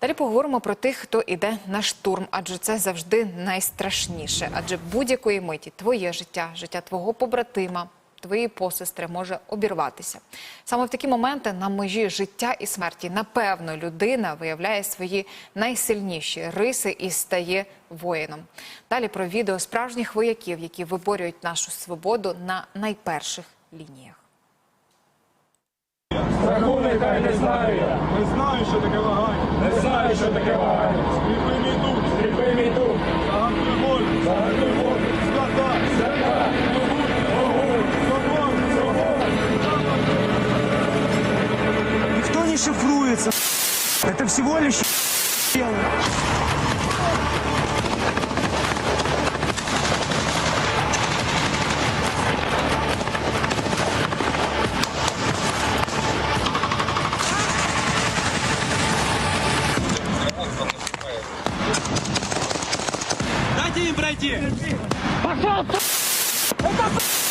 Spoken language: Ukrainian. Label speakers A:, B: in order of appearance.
A: Далі поговоримо про тих, хто іде на штурм, адже це завжди найстрашніше. Адже будь-якої миті твоє життя, життя твого побратима, твоєї посестри може обірватися. Саме в такі моменти на межі життя і смерті, напевно, людина виявляє свої найсильніші риси і стає воїном. Далі про відео справжніх вояків, які виборюють нашу свободу на найперших лініях.
B: Страху нехай не знаю я,
C: Не знаю, що таке вагання.
D: Никто не шифруется. Это всего лишь тело.
E: Дайте пройти! Пошел! Это!